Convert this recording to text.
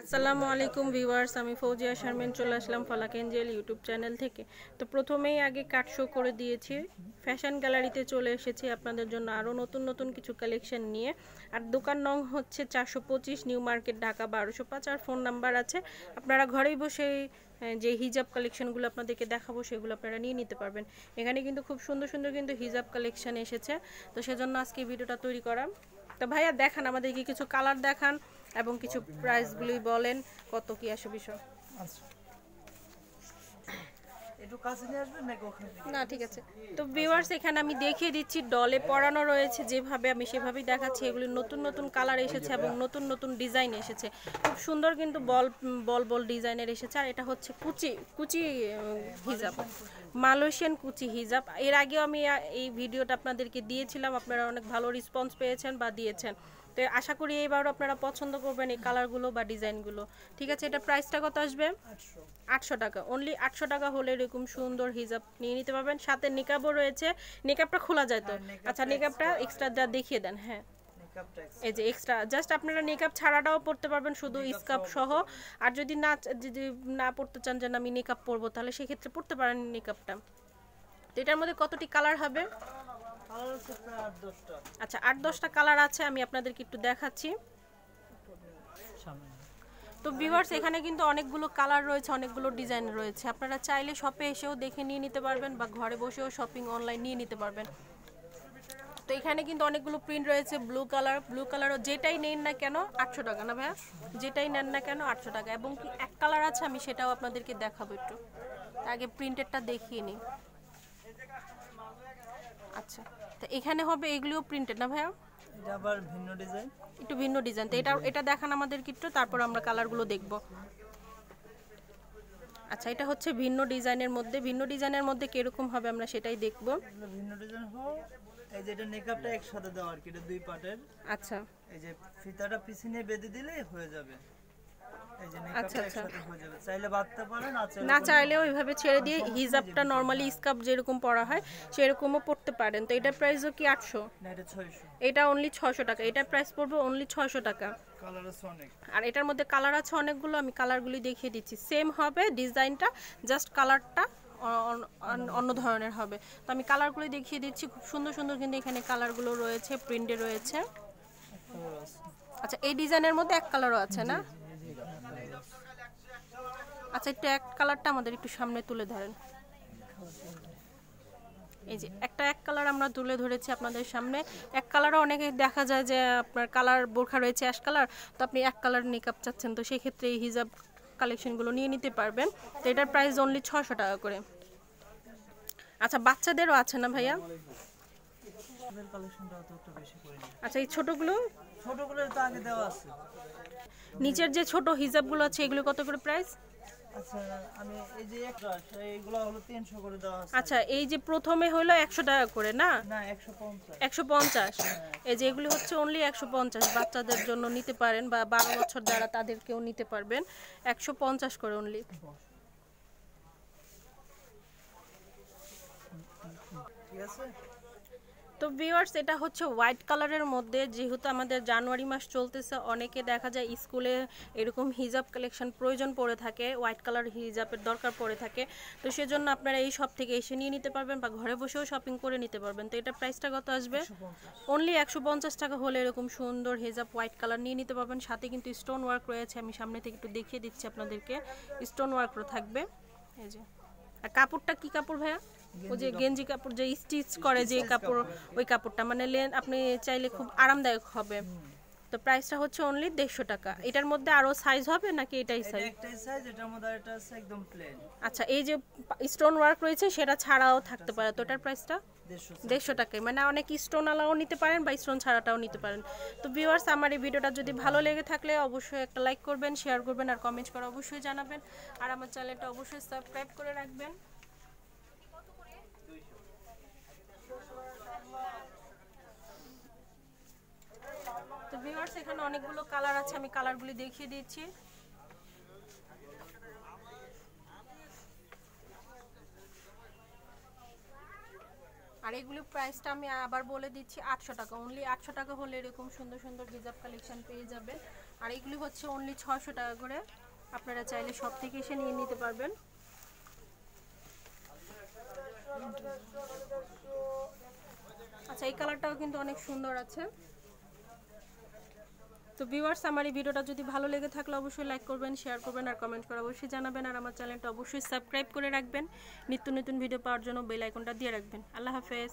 আসসালামু আলাইকুম ভিউয়ার্স, আমি ফৌজিয়া শারমিন চলে আসলাম ফলাক এঞ্জেল ইউটিউব চ্যানেল থেকে। তো প্রথমেই আগে কাট শো করে দিয়েছি। ফ্যাশন গ্যালারিতে চলে এসেছি আপনাদের জন্য আরও নতুন নতুন কিছু কালেকশন নিয়ে। আর দোকান নং হচ্ছে চারশো পঁচিশ, নিউ মার্কেট, ঢাকা বারোশো পাঁচ। আর ফোন নাম্বার আছে, আপনারা ঘরেই বসে যে হিজাব কালেকশনগুলো আপনাদেরকে দেখাবো সেগুলো আপনারা নিয়ে নিতে পারবেন। এখানে কিন্তু খুব সুন্দর সুন্দর কিন্তু হিজাব কালেকশন এসেছে। তো সেজন্য আজকে ভিডিওটা তৈরি করা। তো ভাইয়া দেখান আমাদেরকে কিছু কালার দেখান। এবং কিছু প্রাইসগুলি বলেন কত কি আসে বিষয়? আচ্ছা। না ঠিক আছে। তো ভিউয়ার্স এখানে আমি দেখিয়ে দিচ্ছি ডলে পরানো রয়েছে যেভাবে আমি সেভাবেই দেখাচ্ছি এগুলি নতুন নতুন কালার এসেছে এবং নতুন নতুন ডিজাইন এসেছে। খুব সুন্দর কিন্তু বল বল বল ডিজাইনের এসেছে আর এটা হচ্ছে কুচি কুচি হিজাব। মালয়েশিয়ান কুচি হিজাব। এর আগেও আমি এই ভিডিওটা আপনাদেরকে দিয়েছিলাম আপনারা অনেক ভালো রেসপন্স পেয়েছেন বা দিয়েছেন। তো আশা করি এইবারও আপনারা পছন্দ করবেন এই কালারগুলো বা ডিজাইনগুলো। ঠিক আছে এটা প্রাইসটা কত আসবে? আটশো। টাকা। অনলি আটশো টাকা হলে এরকম সুন্দর হিজাব নিয়ে নিতে পারবেন। সাথে নিকাবও রয়েছে। নিকাবটা খোলা যায় তো? হ্যাঁ, আচ্ছা নিকাবটা এক্সট্রা দেখিয়ে দেন হ্যাঁ। এই যে এক্সট্রা জাস্ট আপনারা নিকাব ছাড়াটাও পড়তে পারবেন শুধু স্কাপ সহ। আর যদি না যদি না পড়তে চান যে আমি নিকাব পরবো তাহলে সেক্ষেত্রে পড়তে পারেন নিকাবটা তো এটার মধ্যে কতটি কালার হবে? আচ্ছা আট দশটা কালার আছে আমি আপনাদেরকে একটু দেখাচ্ছি। তো ভিউয়ার্স এখানে কিন্তু অনেকগুলো কালার রয়েছে অনেকগুলো ডিজাইন রয়েছে। আপনারা চাইলে শপে এসেও দেখে নিয়ে নিতে পারবেন বা ঘরে বসেও শপিং অনলাইন নিয়ে নিতে পারবেন। তো এখানে কিন্তু অনেকগুলো প্রিন্ট রয়েছে ব্লু কালার ব্লু কালারও যেটাই নেন না কেন আটশো টাকা না ভাইয়া? যেটাই নেন না কেন আটশো টাকা। এবং কি এক কালার আছে আমি সেটাও আপনাদেরকে দেখাবো একটু। আগে প্রিন্টেডটা দেখিয়ে নিই। আচ্ছা। তো এখানে হবে এগুলিও প্রিন্টেড না ভাইয়া? এটা আবার ভিন্ন ডিজাইন একটু ভিন্ন ডিজাইন তো এটা এটা দেখান আমাদের একটু তারপর আমরা কালারগুলো দেখব। আচ্ছা এটা হচ্ছে ভিন্ন ডিজাইনের মধ্যে। ভিন্ন ডিজাইনের মধ্যে কীরকম হবে আমরা সেটাই দেখব। ভিন্ন ডিজাইন হোক এই যে এটা মেকআপটা একসাথে দেওয়া আর কি এটা দুই পার্টের আচ্ছা। এই যে ফিতাটা পিছনে বেঁধে দিলেই হয়ে যাবে। আচ্ছা, আচ্ছা। চাইলে বাঁধতে পারেন চাইলে না চাইলেও ওইভাবে ছেড়ে দিয়ে হিজাবটা নর্মালি স্কাপ যেরকম পরা হয় সেরকমও পড়তে পারেন। তো এটার প্রাইসও কি আটশো? এটা অনলি ছশো টাকা। এটার প্রাইস পড়বে অনলি ছশো টাকা। আর এটার মধ্যে কালার আছে অনেকগুলো আমি কালারগুলি দেখিয়ে দিচ্ছি। সেম হবে ডিজাইনটা জাস্ট কালারটা অন্য ধরনের হবে। তো আমি কালারগুলি দেখিয়ে দিচ্ছি। খুব সুন্দর সুন্দর কিন্তু এখানে কালারগুলো রয়েছে প্রিন্টে রয়েছে। আচ্ছা এই ডিজাইনের মধ্যে এক কালারও আছে না? আচ্ছা একটু এক কালারটা আমাদের একটু সামনে তুলে ধরেন। এই যে একটা এক কালার আমরা তুলে ধরেছি আপনাদের সামনে। এক কালারও অনেকে দেখা যায় যে আপনার কালার বোরখা রয়েছে অ্যাশ কালার তো আপনি এক কালার মেকআপ চাচ্ছেন তো সেই ক্ষেত্রে এই হিজাব কালেকশনগুলো নিয়ে নিতে পারবেন। তো এটার প্রাইস অনলি ছশো টাকা করে। আচ্ছা বাচ্চাদেরও আছে না ভাইয়া? আচ্ছা এই ছোটোগুলো? ছোটগুলোর তো আগে দেওয়া আছে। নিচের যে ছোট হিজাবগুলো আছে এগুলো কত করে প্রাইস আচ্ছা এই যে আচ্ছা এই যে প্রথমে হলো একশো টাকা করে না? একশো পঞ্চাশ। এই যে এগুলি হচ্ছে অনলি একশো পঞ্চাশ। বাচ্চাদের জন্য নিতে পারেন বা বারো বছর যারা তাদেরকেও নিতে পারবেন। একশো পঞ্চাশ করে অনলি ঠিক আছে? তো ভিউয়ার্স এটা হচ্ছে হোয়াইট কালারের মধ্যে। যেহেতু আমাদের জানুয়ারি মাস চলতেছে অনেকে দেখা যায় স্কুলে এরকম হিজাব কালেকশন প্রয়োজন পড়ে থাকে হোয়াইট কালার হিজাবের দরকার পড়ে থাকে। তো সেজন্য আপনারা এই সব থেকে এসে নিয়ে নিতে পারবেন বা ঘরে বসেও শপিং করে নিতে পারবেন। তো এটা প্রাইসটা কত আসবে? অনলি একশো পঞ্চাশ টাকা হলে এরকম সুন্দর হেজাব হোয়াইট কালার নিয়ে নিতে পারবেন। সাথে কিন্তু স্টোন ওয়ার্ক রয়েছে আমি সামনে থেকে একটু দেখিয়ে দিচ্ছি আপনাদেরকে। স্টোন ওয়ার্কও থাকবে। এই যে। আর কাপড়টা কী কাপড় ভাইয়া? ওই যে গেঞ্জি কাপড় যে স্টিচ করে যে কাপড়। ওই কাপড়টা মানে লেন আপনি চাইলে খুব আরামদায়ক হবে। তো প্রাইসটা হচ্ছে অনলি দেড়শো টাকা। এটার মধ্যে আরও সাইজ হবে নাকি এটাই সাইজ একটাই সাইজ এটার মধ্যে এটা আছে একদম প্লেন আচ্ছা এই যে স্টোন ওয়ার্ক রয়েছে সেটা ছাড়াও থাকতে পারে। তো এটার প্রাইসটা দেড়শো দেড়শো টাকায়। মানে অনেক স্টোন আলাও নিতে পারেন বা স্টোন ছাড়াটাও নিতে পারেন। তো ভিউয়ার্স আমার এই ভিডিওটা যদি ভালো লেগে থাকলে অবশ্যই একটা লাইক করবেন শেয়ার করবেন আর কমেন্ট করে অবশ্যই জানাবেন। আর আমার চ্যানেলটা অবশ্যই সাবস্ক্রাইব করে রাখবেন। তো ভিউয়ার্স এখানে অনেকগুলো কালার আছে, আমি কালারগুলি দেখিয়ে দিচ্ছি। আর এগুলোর প্রাইসটা আমি আবার বলে দিচ্ছি, আটশো টাকা। অনলি আটশো টাকা হলে এরকম সুন্দর সুন্দর হিজাব কালেকশন পেয়ে যাবে। আর এগুলি হচ্ছে অনলি ছশো টাকা করে। আপনারা চাইলে সব থেকে এসে নিয়ে নিতে পারবেন। আচ্ছা এই কালারটাও কিন্তু অনেক সুন্দর আছে। তো ভিউয়ার্স আমার এই ভিডিওটা যদি ভালো লেগে থাকলে অবশ্যই লাইক করবেন শেয়ার করবেন আর কমেন্ট করে অবশ্যই জানাবেন। আর আমার চ্যানেলটা অবশ্যই সাবস্ক্রাইব করে রাখবেন। নিত্য নতুন ভিডিও পাওয়ার জন্য বেল আইকনটা দিয়ে রাখবেন। আল্লাহ হাফেজ।